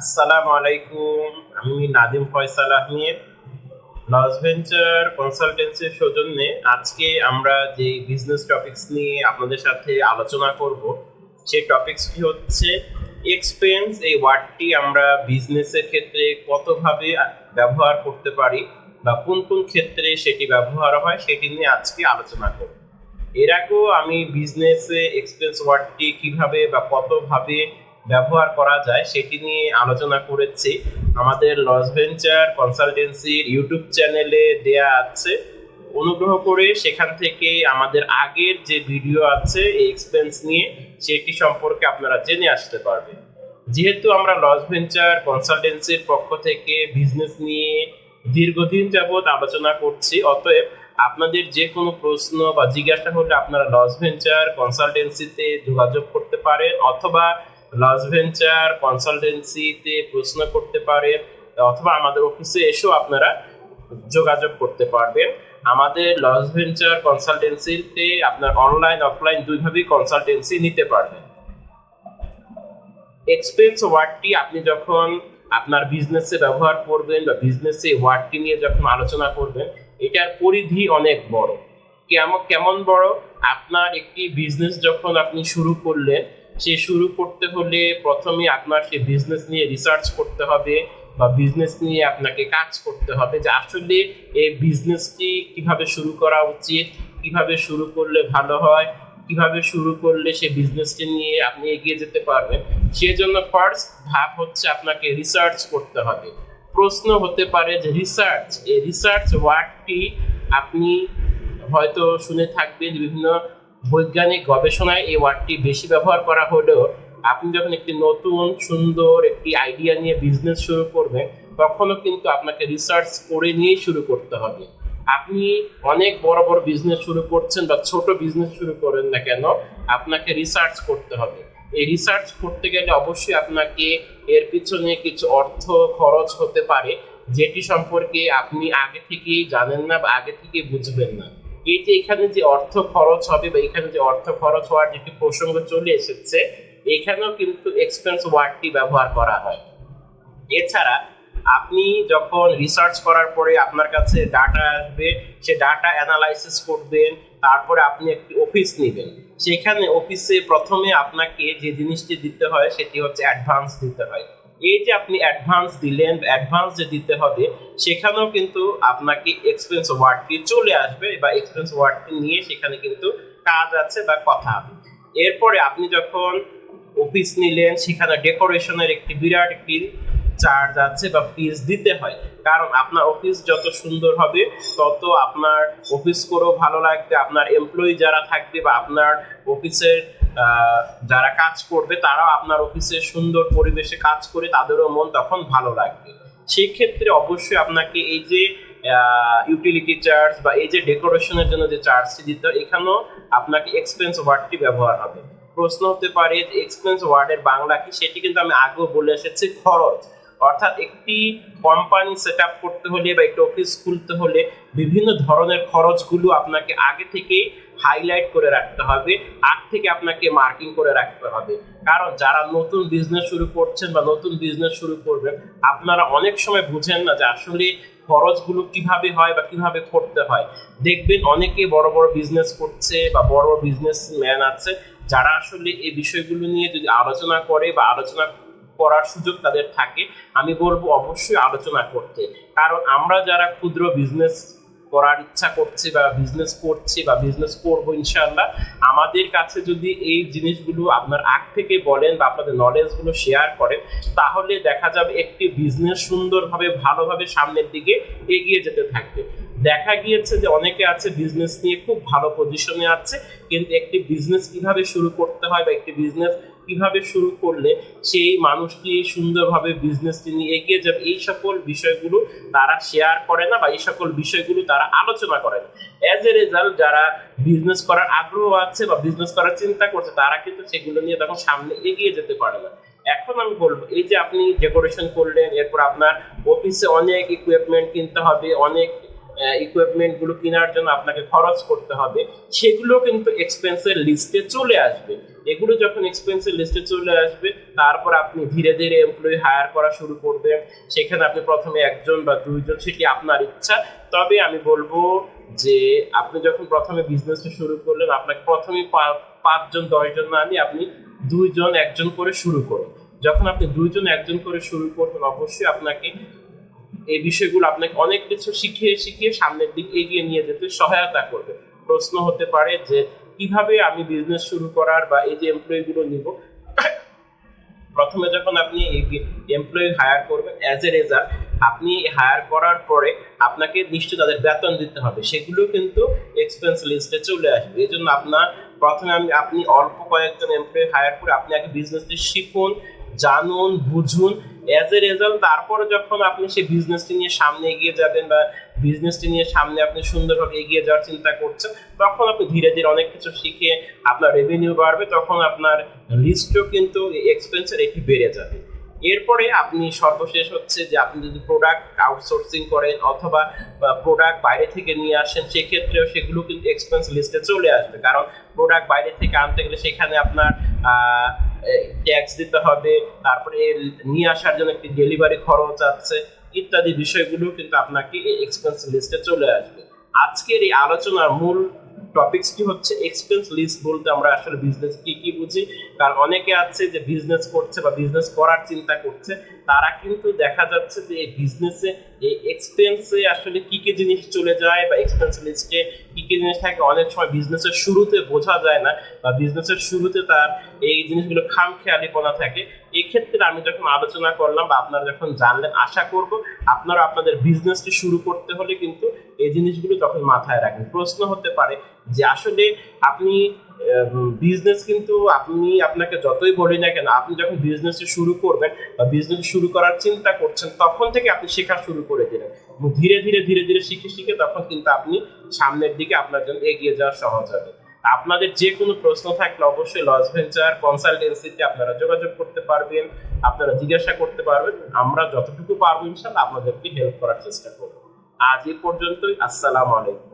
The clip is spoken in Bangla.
আসসালামু আলাইকুম আমি নাদিম ফয়সাল আহমেদ, লস ভেঞ্চার কনসালটেন্সির সৌজন্যে আজকে আমরা যে বিজনেস টপিকস নিয়ে আপনাদের সাথে আলোচনা করব সেই টপিকসটি হচ্ছে? এক্সপেন্স এই ওয়ার্ডটি আমরা বিজনেসের ক্ষেত্রে কতভাবে ব্যবহার করতে পারি বা কোন কোন ক্ষেত্রে সেটি ব্যবহার হয় সেটি নিয়ে আজকে আলোচনা করব। এর আগেও আমি বিজনেসে এক্সপেন্স ওয়ার্ডটি কীভাবে বা কতভাবে ব্যবহার করা যায়, সেটি নিয়ে আলোচনা করেছি। আমাদের লস ভেঞ্চার কনসালটেন্সির ইউটিউব চ্যানেলে দেয়া আছে। অনুগ্রহ করে সেখান থেকে আমাদের আগের যে ভিডিও আছে, এই এক্সপেন্স নিয়ে সেটি সম্পর্কে আপনারা জেনে আসতে পারবেন। যেহেতু আমরা লস ভেঞ্চার কনসালটেন্সির পক্ষ থেকে বিজনেস নিয়ে দীর্ঘদিন যাবৎ আলোচনা করছি, অতএব আপনাদের যে কোনো প্রশ্ন বা জিজ্ঞাসা হলে আপনারা লস ভেঞ্চার কনসালটেন্সিতে যোগাযোগ করতে পারেন, অথবা লস ভেঞ্চার কনসালটেন্সিতে প্রশ্ন করতে পারেন, অথবা আমাদের অফিসে এসেও আপনারা যোগাযোগ করতে পারবেন। আমাদের লস ভেঞ্চার কনসালটেন্সিতে আপনার অনলাইন অফলাইন দুইভাবেই কনসালটেন্সি নিতে পারবেন। এক্সপেন্স ওয়ার্ডটি আপনি যখন আপনার বিজনেসে ব্যবহার করবেন বা বিজনেসে ওয়ার্ডটি নিয়ে যখন আলোচনা করবেন, এটার পরিধি অনেক বড়। কেমন কেমন বড়? আপনার একটি বিজনেস যখন আপনি শুরু করলেন সে শুরু করতে হলে প্রথমে আপনার সে বিজনেস নিয়ে রিসার্চ করতে হবে বা বিজনেস নিয়ে আপনাকে কাজ করতে হবে যে আসলে এই বিজনেসটি কীভাবে শুরু করা উচিত, কীভাবে শুরু করলে ভালো হয়, কীভাবে শুরু করলে সে বিজনেসটি নিয়ে আপনি এগিয়ে যেতে পারবেন। সেজন্য ফার্স্ট ধাপ হচ্ছে আপনাকে রিসার্চ করতে হবে। প্রশ্ন হতে পারে যে রিসার্চ এই রিসার্চ ওয়ার্ডটি আপনি হয়তো শুনে থাকবেন বিভিন্ন বৈজ্ঞানিক গবেষণায় এই ওয়ার্ডটি বেশি ব্যবহার করা হলেও আপনি যখন একটি নতুন, সুন্দর একটি আইডিয়া নিয়ে বিজনেস শুরু করবেন, তখনও কিন্তু আপনাকে রিসার্চ করে নিয়েই শুরু করতে হবে। আপনি অনেক বড় বড় বিজনেস শুরু করছেন বা ছোট বিজনেস শুরু করেন না কেন, আপনাকে রিসার্চ করতে হবে। এই রিসার্চ করতে গেলে অবশ্যই আপনাকে এর পিছনে কিছু অর্থ খরচ হতে পারে, যেটি সম্পর্কে আপনি আগে থেকেই জানেন না বা আগে থেকে বুঝবেন না। এই যে এখানে যে অর্থ খরচ হবে বা এখানে যে অর্থ খরচ হওয়ার যে একটি প্রসঙ্গ চলে এসেছে, এখানেও কিন্তু এক্সপেন্স ওয়ার্ডটি ব্যবহার করা হয়। এছাড়া আপনি যখন রিসার্চ করার পরে আপনার কাছে ডাটা আসবে, সে ডাটা অ্যানালাইসিস করবেন, তারপরে আপনি একটি অফিস নেবেন। সেখানে অফিসে প্রথমে আপনাকে যে জিনিসটি দিতে হয়, সেটি হচ্ছে অ্যাডভান্স দিতে হয়। এই যে আপনি অ্যাডভান্স দিলেন অ্যাডভান্স যে দিতে হবে, সেখানেও কিন্তু আপনাকে এক্সপেন্স ওয়ার্ডটি চলে আসবে বা এক্সপেন্স ওয়ার্ডটি নিয়ে সেখানে কিন্তু কাজ আছে বা কথা হবে এরপরে আপনি যখন অফিস নিলেন, সেখানে ডেকোরেশনের একটি বিরাট একটি চার্জ আছে বা ফিস দিতে হয়। কারণ আপনার অফিস যত সুন্দর হবে, তত আপনার অফিস করেও ভালো লাগবে, আপনার এমপ্লয়ি যারা থাকবে বা আপনার অফিসের যারা কাজ করবে, তারাও আপনার অফিসে সুন্দর পরিবেশে কাজ করে তাদেরও মন তখন ভালো লাগবে। সেই ক্ষেত্রে অবশ্যই আপনাকে এই যে ইউটিলিটি চার্জ বা এই যে ডেকোরেশনের জন্য যে চার্জটি দিতে হয়, এখানেও আপনাকে এক্সপেন্স ওয়ার্ডটি ব্যবহার হবে। প্রশ্ন হতে পারে যে এক্সপেন্স ওয়ার্ডের বাংলা কি? সেটি কিন্তু আমি আগেও বলে এসেছি, খরচ। অর্থাৎ একটি কোম্পানি সেট করতে হলে বা একটি অফিস খুলতে হলে বিভিন্ন ধরনের খরচগুলো আপনাকে আগে থেকেই হাইলাইট করে রাখতে হবে, আগ থেকে আপনাকে মার্কিং করে রাখতে হবে। কারণ যারা নতুন বিজনেস শুরু করছেন বা নতুন বিজনেস শুরু করবেন, আপনারা অনেক সময় বুঝেন না যে আসলে খরচগুলো কীভাবে হয় বা কীভাবে করতে হয়। দেখবেন অনেকে বড় বড় বিজনেস করছে বা বড় বড় বিজনেস ম্যান আছে, যারা আসলে এই বিষয়গুলো নিয়ে যদি আলোচনা করে বা আলোচনা করার সুযোগ তাদের থাকে। আমি বলব অবশ্যই আলোচনা করতে। কারণ আমরা যারা ক্ষুদ্র বিজনেস করার ইচ্ছা করছে বা বিজনেস করছে বা বিজনেস করব ইনশাল্লাহ আমাদের কাছে যদি এই জিনিসগুলো আপনার আগ থেকে বলেন বা আপনাদের নলেজগুলো শেয়ার করেন, তাহলে দেখা যাবে একটি বিজনেস সুন্দরভাবে, ভালোভাবে সামনের দিকে এগিয়ে যেতে থাকবে। দেখা গিয়েছে যে অনেকে আছে বিজনেস নিয়ে খুব ভালো পজিশনে আছে, কিন্তু একটি বিজনেস কীভাবে শুরু করতে হয় বা একটি বিজনেস কীভাবে শুরু করলে সেই মানুষটি সুন্দরভাবে বিজনেসটি নিয়ে এগিয়ে যাবে, এই সকল বিষয়গুলো তারা শেয়ার করে না বা এই সকল বিষয়গুলো তারা আলোচনা করে না। অ্যাজ এ রেজাল্ট যারা বিজনেস করার আগ্রহ আছে বা বিজনেস করার চিন্তা করছে, তারা কিন্তু সেগুলো নিয়ে তখন সামনে এগিয়ে যেতে পারে না। এখন আমি বলব, এই যে আপনি ডেকোরেশন করলেন, এরপর আপনার অফিসে অনেক ইকুইপমেন্ট কিনতে হবে, অনেক ইকুইপমেন্টগুলো কেনার জন্য আপনাকে খরচ করতে হবে, সেগুলো কিন্তু এক্সপেন্সের লিস্টে চলে আসবে। এগুলো যখন এক্সপেন্সের লিস্টে চলে আসবে, তারপর আপনি ধীরে ধীরে এমপ্লয়ি হায়ার করা শুরু করবেন। সেখানে আপনি প্রথমে একজন বা দুইজন, সেটি আপনার ইচ্ছা। তবে আমি বলব যে, আপনি যখন প্রথমে বিজনেসটা শুরু করলেন, আপনাকে প্রথমে পাঁচজন, দশজন না নিয়ে আপনি দুইজন, একজন করে শুরু করুন। যখন আপনি দুইজন, একজন করে শুরু করবেন, অবশ্যই আপনাকে এই বিষয়গুলো আপনাকে অনেক কিছু শিখিয়ে শিখিয়ে সামনের দিক এগিয়ে নিয়ে যেতে সহায়তা করবে। প্রশ্ন হতে পারে যে, কীভাবে আমি বিজনেস শুরু করার বা এই যে এমপ্লয়ি গুলো নিব? প্রথমে যখন আপনি এমপ্লয়ি হায়ার করবেন অ্যাজ এ রেজাল্ট আপনি হায়ার করার পরে আপনাকে নিশ্চয় তাদের বেতন দিতে হবে। সেগুলো কিন্তু এক্সপেন্স লিস্টে চলে আসবে। এই জন্য আপনার প্রথমে আমি, আপনি অল্প কয়েকজন এমপ্লয়ি হায়ার করে আপনি আগে বিজনেসটি শিখুন, জানুন, বুঝুন অ্যাজ এ রেজাল্ট তারপরে যখন আপনি সেই বিজনেসটি নিয়ে সামনে এগিয়ে যাবেন বা বিজনেসটি নিয়ে সামনে আপনি সুন্দরভাবে এগিয়ে যাওয়ার চিন্তা করছেন, তখন আপনি ধীরে ধীরে অনেক কিছু শিখে আপনার রেভিনিউ বাড়বে, তখন আপনার লিস্টও কিন্তু এক্সপেন্সের একটি বেড়ে যাবে। এরপরে আপনি সর্বশেষ হচ্ছে যে আপনি যদি প্রোডাক্ট আউটসোর্সিং করেন অথবা প্রোডাক্ট বাইরে থেকে নিয়ে আসেন, সেক্ষেত্রেও সেগুলো কিন্তু এক্সপেন্স লিস্টে চলে আসবে। কারণ প্রোডাক্ট বাইরে থেকে আনতে গেলে সেখানে আপনার ট্যাক্স দিতে হবে, তারপরে নিয়ে আসার জন্য একটি ডেলিভারি খরচ আছে, ইত্যাদি বিষয়গুলো কিন্তু আপনাকে এই এক্সপেন্স লিস্টে চলে আসবে। আজকের এই আলোচনার মূল টপিকসটি হচ্ছে এক্সপেন্স লিস্ট বলতে আমরা আসলে বিজনেস কি কি বুঝি? কারণ অনেকে আছে যে বিজনেস করছে বা বিজনেস করার চিন্তা করছে, তারা কিন্তু দেখা যাচ্ছে যে এই বিজনেসে এই এক্সপেন্সে আসলে কি কি জিনিস চলে যায় বা এক্সপেন্স লিস্টে কি কি জিনিস থাকে, অনেক সময় বিজনেসের শুরুতে বোঝা যায় না বা বিজনেসের শুরুতে তার এই জিনিসগুলো খাম খেয়ালিপনা থাকে। এক্ষেত্রে আমি যখন আলোচনা করলাম বা আপনারা যখন জানলেন, আশা করব আপনারা আপনাদের বিজনেসটি শুরু করতে হলে কিন্তু এই জিনিসগুলো তখন মাথায় রাখেন প্রশ্ন হতে পারে যে আসলে আপনি বিজনেস কিন্তু আপনি আপনাকে যতই বলি না কেন, আপনি যখন বিজনেস শুরু করবেন বা বিজনেস শুরু করার চিন্তা করছেন, তখন থেকে আপনি শেখা শুরু করে দিলেন। ধীরে ধীরে ধীরে ধীরে শিখে শিখে তখন কিন্তু আপনি সামনের দিকে আপনার জন্য এগিয়ে যাওয়া সহজ হবে। আপনাদের যে কোনো প্রশ্ন থাকলে অবশ্যই লস ভেঞ্চার কনসালটেন্সিতে আপনারা যোগাযোগ করতে পারবেন, আপনারা জিজ্ঞাসা করতে পারবেন। আমরা যতটুকু পারব ইনশাল্লাহ আপনাদেরকে হেল্প করার চেষ্টা করব। আজ এ পর্যন্তই, আসসালামু আলাইকুম।